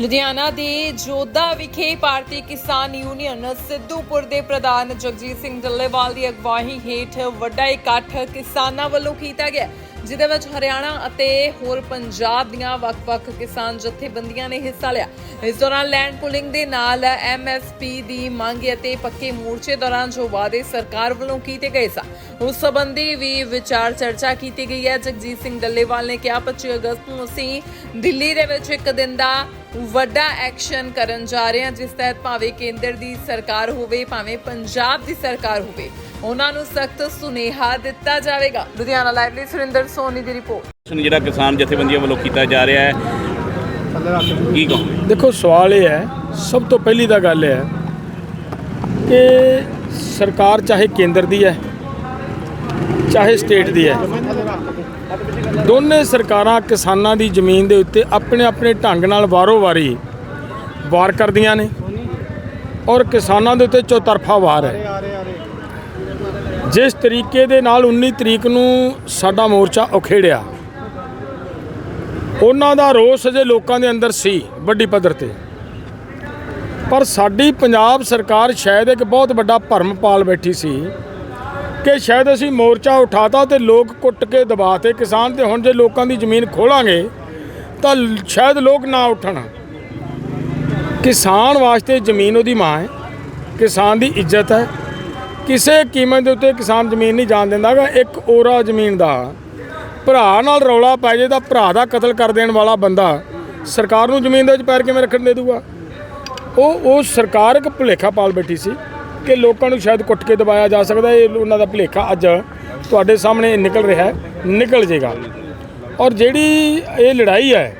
ਲੁਧਿਆਣਾ ਦੇ ਜੋਧਾ ਵਿਖੇ ਭਾਰਤੀ ਕਿਸਾਨ ਯੂਨੀਅਨ ਸਿੱਧੂਪੁਰ ਦੇ ਪ੍ਰਧਾਨ ਜਗਜੀਤ ਸਿੰਘ ਡੱਲੇਵਾਲ ਦੀ ਅਗਵਾਈ ਹੇਠ ਵੱਡਾ ਇਕੱਠ ਕਿਸਾਨਾਂ ਵੱਲੋਂ ਕੀਤਾ ਗਿਆ। ਜਿਦੇ ਵਿੱਚ ਹਰਿਆਣਾ ਅਤੇ ਹੋਰ ਪੰਜਾਬ ਦੀਆਂ ਵੱਖ-ਵੱਖ ਕਿਸਾਨ ਜਥੇਬੰਦੀਆਂ ਨੇ ਹਿੱਸਾ ਲਿਆ। ਇਸ ਦੌਰਾਨ ਲੈਂਡ ਪੁਲਿੰਗ ਦੇ ਨਾਲ ਐਮਐਸਪੀ ਦੀ ਮੰਗ ਅਤੇ ਪੱਕੇ ਮੋਰਚੇ ਦੌਰਾਨ ਜੋ ਵਾਅਦੇ ਸਰਕਾਰ ਵੱਲੋਂ ਕੀਤੇ ਗਏ ਸਨ। ਉਸ ਸੰਬੰਧੀ ਵੀ ਵਿਚਾਰ ਚਰਚਾ ਕੀਤੀ ਗਈ ਹੈ। ਜਗਜੀਤ ਸਿੰਘ ਡੱਲੇਵਾਲ ਨੇ ਕਿਹਾ 25 ਅਗਸਤ ਨੂੰ ਅਸੀਂ ਦਿੱਲੀ ਦੇ ਵਿੱਚ ਇੱਕ ਦਿਨ ਦਾ ਵੱਡਾ ਐਕਸ਼ਨ ਕਰਨ ਜਾ ਰਹੇ ਹਾਂ ਜਿਸ ਤਹਿਤ ਭਾਵੇਂ ਕੇਂਦਰ ਦੀ ਸਰਕਾਰ ਹੋਵੇ ਭਾਵੇਂ ਪੰਜਾਬ ਦੀ ਸਰਕਾਰ ਹੋਵੇ। ਉਹਨਾਂ ਨੂੰ ਸਖਤ ਸੁਨੇਹਾ ਦਿੱਤਾ ਜਾਵੇਗਾ। ਲੁਧਿਆਣਾ ਲਾਈਵ ਲਈ ਸੁਰਿੰਦਰ ਸੋਨੀ ਦੀ ਰਿਪੋਰਟ। ਜਿਹੜਾ ਕਿਸਾਨ ਜਥੇਬੰਦੀਆਂ ਵੱਲੋਂ ਕੀਤਾ ਜਾ ਰਿਹਾ ਹੈ ਕੀ ਕਹੋਗੇ? ਦੇਖੋ ਸਵਾਲ ਇਹ ਹੈ ਸਭ ਤੋਂ ਪਹਿਲੀ ਤਾਂ ਗੱਲ ਇਹ ਹੈ ਕਿ ਸਰਕਾਰ ਚਾਹੇ ਕੇਂਦਰ ਦੀ ਹੈ ਚਾਹੇ ਸਟੇਟ ਦੀ ਹੈ। ਦੋਨੇ ਸਰਕਾਰਾਂ ਕਿਸਾਨਾਂ ਦੀ ਜ਼ਮੀਨ ਦੇ ਉੱਤੇ ਆਪਣੇ ਆਪਣੇ ਢੰਗ ਨਾਲ ਵਾਰੋ-ਵਾਰੀ ਵਾਰ ਕਰਦੀਆਂ ਨੇ ਔਰ ਕਿਸਾਨਾਂ ਦੇ ਉੱਤੇ ਚੌਤਰਫਾ ਵਾਰ ਹੈ। ਜਿਸ ਤਰੀਕੇ ਦੇ ਨਾਲ 19 ਤਰੀਕ ਨੂੰ ਸਾਡਾ ਮੋਰਚਾ ਉਖੇੜਿਆ, ਉਹਨਾਂ ਦਾ ਰੋਸ ਅਜੇ ਲੋਕਾਂ ਦੇ ਅੰਦਰ ਸੀ ਵੱਡੀ ਪੱਧਰ ਤੇ। ਪਰ ਸਾਡੀ ਪੰਜਾਬ ਸਰਕਾਰ ਸ਼ਾਇਦ ਇੱਕ ਬਹੁਤ ਵੱਡਾ ਭਰਮ ਪਾਲ ਬੈਠੀ ਸੀ ਕਿ ਸ਼ਾਇਦ ਅਸੀਂ ਮੋਰਚਾ ਉਠਾਤਾ ਤੇ ਲੋਕ ਕੁੱਟ ਕੇ ਦਬਾਤੇ। ਕਿਸਾਨ ਤੇ ਹੁਣ ਜੇ ਲੋਕਾਂ ਦੀ ਜ਼ਮੀਨ ਖੋਲਾਂਗੇ, ਤਾਂ ਸ਼ਾਇਦ ਲੋਕ ਨਾ ਉੱਠਣ। ਕਿਸਾਨ ਵਾਸਤੇ ਜ਼ਮੀਨ ਉਹਦੀ ਮਾਂ ਹੈ। ਕਿਸਾਨ ਦੀ ਇੱਜ਼ਤ ਹੈ। ਕਿਸੇ ਕੀਮਤ ਦੇ ਉੱਤੇ ਕਿਸਾਨ ਜ਼ਮੀਨ ਨਹੀਂ ਜਾਣ ਦਿੰਦਾਗਾ, ਇੱਕ ਓਰਾ ਜ਼ਮੀਨ ਦਾ। ਭਰਾ ਨਾਲ ਰੌਲਾ ਪੈ ਜੇ ਤਾਂ ਭਰਾ ਦਾ ਕਤਲ ਕਰ ਦੇਣ ਵਾਲਾ ਬੰਦਾ ਸਰਕਾਰ ਨੂੰ ਜ਼ਮੀਨ ਦੇ ਵਿੱਚ ਪੈਰ ਕਿਵੇਂ ਰੱਖਣ ਦੇ ਦੂਗਾ ਉਹ ਉਹ ਸਰਕਾਰ ਇੱਕ ਭੁਲੇਖਾ ਪਾਲ ਬੈਠੀ ਸੀ। ਕਿ ਲੋਕਾਂ ਨੂੰ ਸ਼ਾਇਦ ਕੁੱਟ ਕੇ ਦਬਾਇਆ ਜਾ ਸਕਦਾ ਇਹ ਉਹਨਾਂ ਦਾ ਭੁਲੇਖਾ ਅੱਜ ਤੁਹਾਡੇ ਸਾਹਮਣੇ ਨਿਕਲ ਰਿਹਾ ਨਿਕਲ ਜੇਗਾ। ਔਰ ਜਿਹੜੀ ਇਹ ਲੜਾਈ ਹੈ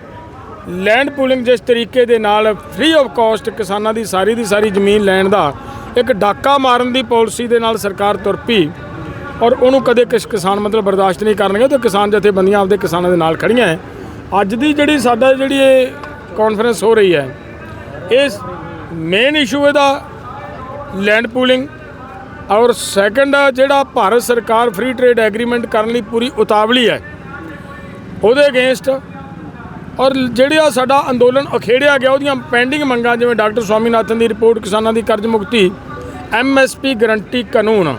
ਲੈਂਡ ਪੂਲਿੰਗ ਜਿਸ ਤਰੀਕੇ ਦੇ ਨਾਲ ਫ੍ਰੀ ਆਫ ਕਾਸਟ ਕਿਸਾਨਾਂ ਦੀ ਸਾਰੀ ਦੀ ਸਾਰੀ ਜ਼ਮੀਨ ਲੈਣ ਦਾ ਇੱਕ ਡਾਕਾ ਮਾਰਨ ਦੀ ਪਾਲਿਸੀ ਦੇ ਨਾਲ ਸਰਕਾਰ ਤੁਰ ਪਈ ਔਰ ਉਹਨੂੰ ਕਦੇ ਕਿਸ ਕਿਸਾਨ ਮਤਲਬ ਬਰਦਾਸ਼ਤ ਨਹੀਂ ਕਰਨਗੇ ਤੇ ਕਿਸਾਨ ਜਥੇਬੰਦੀਆਂ ਆਪਦੇ ਕਿਸਾਨਾਂ ਦੇ ਨਾਲ ਖੜੀਆਂ ਹੈ। ਅੱਜ ਦੀ ਜਿਹੜੀ ਸਾਡਾ ਜਿਹੜੀ ਇਹ ਕਾਨਫਰੰਸ ਹੋ ਰਹੀ ਹੈ, ਇਸ ਮੇਨ ਇਸ਼ੂ ਇਹਦਾ ਲੈਂਡ ਪੂਲਿੰਗ। ਔਰ ਸੈਕੰਡ ਜਿਹੜਾ ਭਾਰਤ ਸਰਕਾਰ ਫ੍ਰੀ ਟ੍ਰੇਡ ਐਗਰੀਮੈਂਟ ਕਰਨ ਲਈ ਪੂਰੀ ਉਤਾਵਲੀ ਹੈ। ਉਹਦੇ ਅਗੇਂਸਟ ਔਰ ਜਿਹੜਾ ਸਾਡਾ ਅੰਦੋਲਨ ਅਖੇੜਿਆ ਗਿਆ, ਉਹਦੀਆਂ ਪੈਂਡਿੰਗ ਮੰਗਾਂ ਜਿਵੇਂ ਡਾਕਟਰ ਸਵਾਮੀਨਾਥਨ ਦੀ ਰਿਪੋਰਟ, ਕਿਸਾਨਾਂ ਦੀ ਕਰਜ਼ ਮੁਕਤੀ ਐਮਐਸਪੀ ਗਰੰਟੀ ਕਾਨੂੰਨ,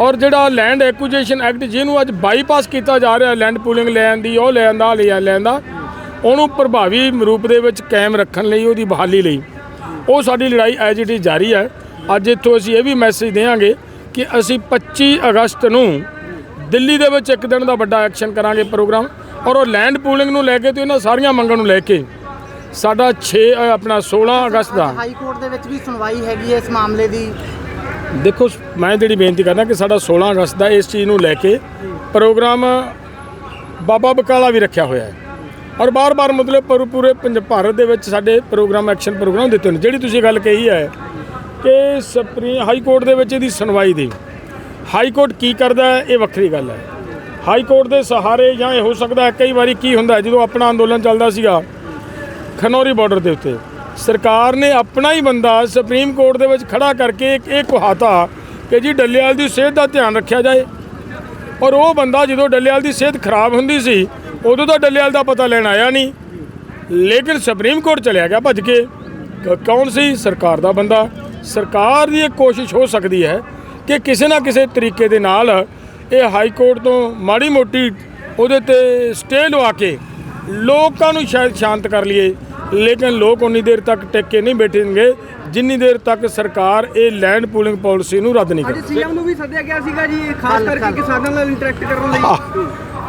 ਔਰ ਜਿਹੜਾ ਲੈਂਡ ਐਕੁਜੀਸ਼ਨ ਐਕਟ ਜਿਹਨੂੰ ਅੱਜ ਬਾਈਪਾਸ ਕੀਤਾ ਜਾ ਰਿਹਾ ਲੈਂਡ ਪੂਲਿੰਗ ਲੈਣ ਦੀ, ਉਹ ਲੈਣ ਦਾ, ਲਿਆ ਲੈਂਦਾ ਉਹਨੂੰ ਪ੍ਰਭਾਵੀ ਰੂਪ ਦੇ ਵਿੱਚ ਕਾਇਮ ਰੱਖਣ ਲਈ, ਉਹਦੀ ਬਹਾਲੀ ਲਈ, ਉਹ ਸਾਡੀ ਲੜਾਈ ਐਜ ਜਾਰੀ ਹੈ। ਅੱਜ ਇੱਥੋਂ ਅਸੀਂ ਇਹ ਵੀ ਮੈਸੇਜ ਦੇਵਾਂਗੇ ਕਿ ਅਸੀਂ 25 ਅਗਸਤ ਨੂੰ ਦਿੱਲੀ ਦੇ ਵਿੱਚ ਇੱਕ ਦਿਨ ਦਾ ਵੱਡਾ ਐਕਸ਼ਨ ਕਰਾਂਗੇ ਪ੍ਰੋਗਰਾਮ ਔਰ ਉਹ ਲੈਂਡ ਪੂਲਿੰਗ ਨੂੰ ਲੈ ਕੇ ਤੇ ਇਹਨਾਂ ਸਾਰੀਆਂ ਮੰਗਾਂ ਨੂੰ ਲੈ ਕੇ ਸਾਡਾ 6 ਅ, ਆਪਣਾ 16 ਅਗਸਤ ਦਾ ਹਾਈ ਕੋਰਟ ਦੇ ਵਿੱਚ ਵੀ ਸੁਣਵਾਈ ਹੈਗੀ ਹੈ ਇਸ ਮਾਮਲੇ ਦੀ। ਦੇਖੋ ਮੈਂ ਜਿਹੜੀ ਬੇਨਤੀ ਕਰਦਾ ਕਿ ਸਾਡਾ 16 ਅਗਸਤ ਦਾ ਇਸ ਚੀਜ਼ ਨੂੰ ਲੈ ਕੇ ਪ੍ਰੋਗਰਾਮ ਬਾਬਾ ਬਕਾਲਾ ਵੀ ਰੱਖਿਆ ਹੋਇਆ ਹੈ। ਔਰ ਬਾਰ-ਬਾਰ ਮਤਲਬ ਪੂਰੇ ਪੂਰੇ ਪੰਜ ਭਾਰਤ ਦੇ ਵਿੱਚ ਸਾਡੇ ਪ੍ਰੋਗਰਾਮ ਐਕਸ਼ਨ ਪ੍ਰੋਗਰਾਮ ਦਿੱਤੇ ਨੇ। ਜਿਹੜੀ ਤੁਸੀਂ ਗੱਲ ਕਹੀ ਹੈ ਕਿ ਸੁਪਰੀਮ ਹਾਈ ਕੋਰਟ ਦੇ ਵਿੱਚ ਇਹਦੀ ਸੁਣਵਾਈ ਦੀ। ਹਾਈ ਕੋਰਟ ਕੀ ਕਰਦਾ ਹੈ? ਇਹ ਵੱਖਰੀ ਗੱਲ ਹੈ। ਹਾਈ ਕੋਰਟ ਦੇ ਸਹਾਰੇ ਜਾਂ ਇਹ ਹੋ ਸਕਦਾ ਹੈ ਕਈ ਵਾਰੀ ਕੀ ਹੁੰਦਾ ਹੈ, ਜਦੋਂ ਆਪਣਾ ਅੰਦੋਲਨ ਚੱਲਦਾ ਸੀਗਾ ਖਨੌਰੀ ਬਾਰਡਰ ਦੇ ਉੱਤੇ ਸਰਕਾਰ ਨੇ ਆਪਣਾ ਹੀ ਬੰਦਾ ਸੁਪਰੀਮ ਕੋਰਟ ਦੇ ਵਿੱਚ ਖੜਾ ਕਰਕੇ ਇੱਕ ਇਹ ਕਹਾਤਾ ਕਿ ਜੀ ਡੱਲੇਵਾਲ ਦੀ ਸਿਹਤ ਦਾ ਧਿਆਨ ਰੱਖਿਆ ਜਾਏ। ਔਰ ਉਹ ਬੰਦਾ ਜਦੋਂ ਡੱਲੇਵਾਲ ਦੀ ਸਿਹਤ ਖਰਾਬ ਹੁੰਦੀ ਸੀ ਉਦੋਂ ਤਾਂ ਡੱਲੇਵਾਲ ਦਾ ਪਤਾ ਲੈਣ ਆਇਆ ਨਹੀਂ। ਲੇਕਿਨ ਸੁਪਰੀਮ ਕੋਰਟ ਚਲਿਆ ਗਿਆ ਭੱਜ ਕੇ। ਕ- ਕੌਣ ਸੀ? ਸਰਕਾਰ ਦਾ ਬੰਦਾ। ਸਰਕਾਰ ਦੀ ਇਹ ਕੋਸ਼ਿਸ਼ ਹੋ ਸਕਦੀ ਹੈ ਕਿ ਕਿਸੇ ਨਾ ਕਿਸੇ ਤਰੀਕੇ ਦੇ ਨਾਲ ਇਹ ਹਾਈ ਕੋਰਟ ਤੋਂ ਮਾੜੀ ਮੋਟੀ ਉਹਦੇ ਤੇ ਸਟੇ ਲਵਾ ਕੇ ਲੋਕਾਂ ਨੂੰ ਸ਼ਾਇਦ ਸ਼ਾਂਤ ਕਰ ਲਈਏ। ਲੇਕਿਨ ਲੋਕ ਉਨੀ ਦੇਰ ਤੱਕ ਟਿਕ ਕੇ ਨਹੀਂ ਬੈਠਣਗੇ ਜਿੰਨੀ ਦੇਰ ਤੱਕ ਸਰਕਾਰ ਇਹ ਲੈਂਡ ਪੂਲਿੰਗ ਪਾਲਿਸੀ ਨੂੰ ਰੱਦ ਨਹੀਂ ਅੱਜ ਕਰਦੀ ਸੀਐਮ ਨੂੰ ਵੀ ਸੱਦਿਆ ਗਿਆ ਸੀਗਾ ਜੀ ਖਾਸ ਕਰਕੇ ਕਿਸਾਨਾਂ ਨਾਲ ਇੰਟਰੈਕਟ ਕਰਨ ਲਈ।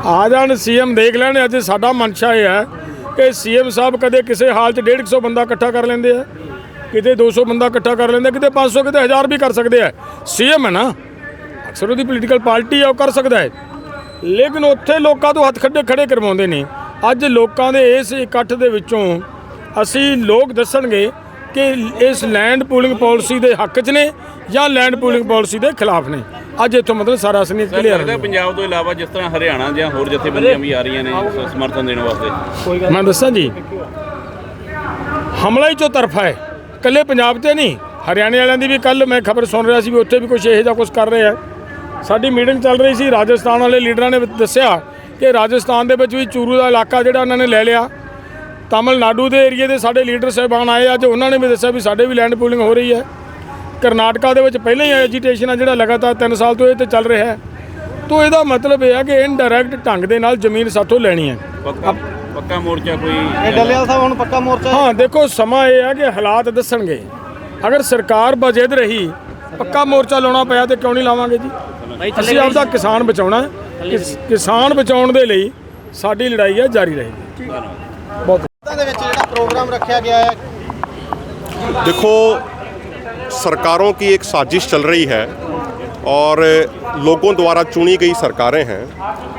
ਆ ਜਾਣ ਸੀਐਮ ਦੇਖ ਲੈਣ ਅੱਜ ਸਾਡਾ ਮਨਸ਼ਾ ਇਹ ਹੈ ਕਿ ਸੀਐਮ ਸਾਹਿਬ ਕਦੇ ਕਿਸੇ ਹਾਲ 'ਚ 150 ਬੰਦਾ ਇਕੱਠਾ ਕਰ ਲੈਂਦੇ ਆ। ਕਿਤੇ 200 ਬੰਦਾ ਇਕੱਠਾ ਕਰ ਲੈਂਦੇ ਕਿਤੇ 500 ਕਿਤੇ 1000 ਵੀ ਕਰ ਸਕਦੇ ਆ। ਸੀਐਮ ਹੈ ਨਾ ਅਕਸਰ ਉਹਦੀ ਪੋਲੀਟੀਕਲ ਪਾਰਟੀ ਆ ਉਹ ਕਰ ਸਕਦਾ ਹੈ। ਲੇਕਿਨ ਉੱਥੇ ਲੋਕਾਂ ਤੋਂ ਹੱਥ ਖੱਡੇ ਖੜੇ ਕਰਵਾਉਂਦੇ ਨੇ। ਅੱਜ ਲੋਕਾਂ ਦੇ ਇਸ ਇਕੱਠ ਦੇ ਵਿੱਚੋਂ ਅਸੀਂ ਲੋਕ ਦੱਸਣਗੇ ਕਿ ਇਸ ਲੈਂਡ ਪੂਲਿੰਗ ਪਾਲਿਸੀ ਦੇ ਹੱਕ 'ਚ ਨੇ ਜਾਂ ਲੈਂਡ ਪੂਲਿੰਗ ਪਾਲਿਸੀ ਦੇ ਖਿਲਾਫ ਨੇ। ਅੱਜ ਇੱਥੋਂ ਮਤਲਬ ਸਾਰਾ ਅਸਲੀ ਕਲੀਅਰ ਲੱਗਦਾ ਪੰਜਾਬ ਤੋਂ ਇਲਾਵਾ ਜਿਸ ਤਰ੍ਹਾਂ ਹਰਿਆਣਾ ਜਾਂ ਹੋਰ ਜਥੇਬੰਦੀਆਂ ਵੀ ਆ ਰਹੀਆਂ ਨੇ ਸਮਰਥਨ ਦੇਣ ਵਾਸਤੇ। ਮੈਂ ਦੱਸਾਂ ਜੀ ਹਮਲਾ ਹੀ ਚੋ ਤਰਫਾ ਹੈ। ਇਕੱਲੇ ਪੰਜਾਬ ਤੇ ਨਹੀਂ, ਹਰਿਆਣੇ ਵਾਲਿਆਂ ਦੀ ਵੀ ਕੱਲ ਮੈਂ ਖਬਰ ਸੁਣ ਰਿਹਾ ਸੀ ਵੀ ਉੱਥੇ ਵੀ ਕੁਝ ਇਹੋ ਜਿਹਾ ਕੁਝ ਕਰ ਰਹੇ ਆ। ਸਾਡੀ ਮੀਟਿੰਗ ਚੱਲ ਰਹੀ ਸੀ, ਰਾਜਸਥਾਨ ਵਾਲੇ ਲੀਡਰਾਂ ਨੇ ਦੱਸਿਆ ਕਿ ਰਾਜਸਥਾਨ ਦੇ ਵਿੱਚ ਵੀ ਚੂਰੂ ਦਾ ਇਲਾਕਾ ਜਿਹੜਾ ਉਹਨਾਂ ਨੇ ਲੈ ਲਿਆ। ਤਾਮਿਲਨਾਡੂ ਦੇ ਏਰੀਏ ਦੇ ਸਾਡੇ ਲੀਡਰ ਸਾਹਿਬਾਨ ਆਏ ਅੱਜ ਉਹਨਾਂ ਨੇ ਵੀ ਦੱਸਿਆ ਵੀ ਸਾਡੇ ਵੀ ਲੈਂਡ ਪੂਲਿੰਗ ਹੋ ਰਹੀ ਹੈ। ਕਰਨਾਟਕਾ ਦੇ ਵਿੱਚ ਪਹਿਲਾਂ ਹੀ ਐਜੀਟੇਸ਼ਨ ਆ ਜਿਹੜਾ ਲਗਾਤਾਰ 3 ਸਾਲ ਤੋਂ ਇਹ ਤੇ ਚੱਲ ਰਿਹਾ ਹੈ। ਤੋਂ ਇਹਦਾ ਮਤਲਬ ਇਹ ਹੈ ਕਿ ਇਨਡਾਇਰੈਕਟ ਢੰਗ ਦੇ ਨਾਲ ਜ਼ਮੀਨ ਸਾਥੋਂ ਲੈਣੀ ਹੈ। ਪੱਕਾ ਪੱਕਾ ਮੋਰਚਾ ਕੋਈ ਇਹ ਡੱਲੇਵਾਲ ਸਾਹਿਬ ਹੁਣ ਪੱਕਾ ਮੋਰਚਾ ਹਾਂ ਦੇਖੋ ਸਮਾਂ ਇਹ ਹੈ ਕਿ ਹਾਲਾਤ ਦੱਸਣਗੇ ਅਗਰ ਸਰਕਾਰ ਬਜੇਦ ਰਹੀ ਪੱਕਾ ਮੋਰਚਾ ਲਾਉਣਾ ਪਿਆ ਤੇ ਕਿਉਂ ਨਹੀਂ ਲਾਵਾਂਗੇ ਜੀ ਅਸੀਂ ਆਪਦਾ ਕਿਸਾਨ ਬਚਾਉਣਾ ਹੈ ਕਿਸ- ਕਿਸਾਨ ਬਚਾਉਣ ਦੇ ਲਈ ਸਾਡੀ ਲੜਾਈ ਹੈ ਜਾਰੀ ਰਹੇਗੀ ਬਹੁਤ ਦੇ ਵਿੱਚ ਜਿਹੜਾ ਪ੍ਰੋਗਰਾਮ ਰੱਖਿਆ ਗਿਆ ਹੈ देखो सरकारों की एक साजिश चल रही है और लोगों द्वारा चुनी गई सरकारें हैं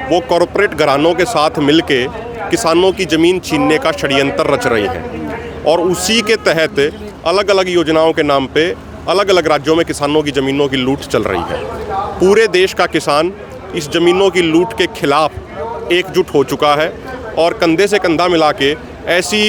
वो कॉरपोरेट घरानों के साथ मिलके किसानों की ज़मीन छीनने का षडयंत्र रच रही हैं और उसी के तहत अलग अलग योजनाओं के नाम पे अलग अलग राज्यों में किसानों की ज़मीनों की लूट चल रही है। पूरे देश का किसान इस ज़मीनों की लूट के खिलाफ एकजुट हो चुका है और कंधे से कंधा मिला के ऐसी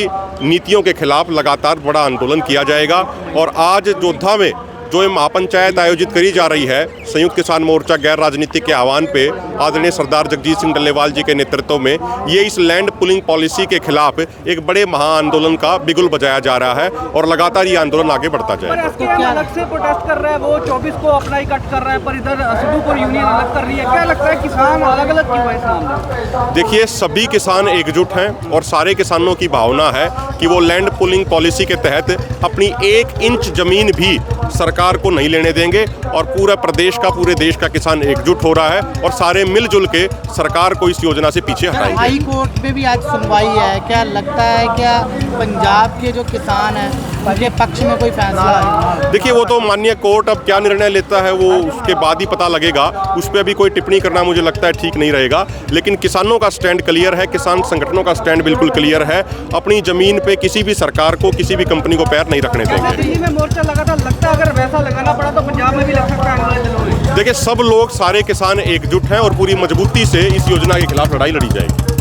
नीतियों के खिलाफ लगातार बड़ा आंदोलन किया जाएगा और आज जोधा में जो ये महापंचायत आयोजित करी जा रही है संयुक्त किसान मोर्चा गैर राजनीतिक के आह्वान पे आदरणीय सरदार जगजीत सिंह डल्लेवाल जी के नेतृत्व में ये इस लैंड पुलिंग पॉलिसी के खिलाफ एक बड़े महा आंदोलन का बिगुल बजाया जा रहा है और लगातार ये आंदोलन आगे बढ़ता जाएगा एसके अलग से प्रोटेस्ट कर रहा है वो 24 को अपना ही कर रहा है पर इधर सिद्धूपुर यूनियन अलग कर रही है। क्या लगता है किसान अलग अलग क्यों है इस देखिए सभी किसान एकजुट हैं और सारे किसानों की भावना है कि वो लैंड पुलिंग पॉलिसी के तहत अपनी एक इंच ज़मीन भी सरकार को नहीं लेने देंगे और पूरा प्रदेश का पूरे देश का किसान एकजुट हो रहा है और सारे मिलजुल के सरकार को इस योजना से पीछे हटाएँगे। हाई कोर्ट में भी आज सुनवाई है? क्या लगता है क्या पंजाब के जो किसान हैं उनके पक्ष में कोई फैसला देखिए वो तो माननीय कोर्ट अब क्या निर्णय लेता है वो उसके बाद ही पता लगेगा। उस पर अभी कोई टिप्पणी करना मुझे लगता है ठीक नहीं रहेगा। लेकिन किसानों का स्टैंड क्लियर है किसान संगठनों का स्टैंड बिल्कुल क्लियर है। अपनी ज़मीन पे किसी भी सरकार को किसी भी कंपनी को पैर नहीं रखने देंगे। मोर्चा लगा था लगता अगर वैसा लगाना पड़ा तो पंजाब में भी लग सकता है देखिए सब लोग सारे किसान एकजुट हैं और पूरी मजबूती से इस योजना के खिलाफ लड़ाई लड़ी जाएगी।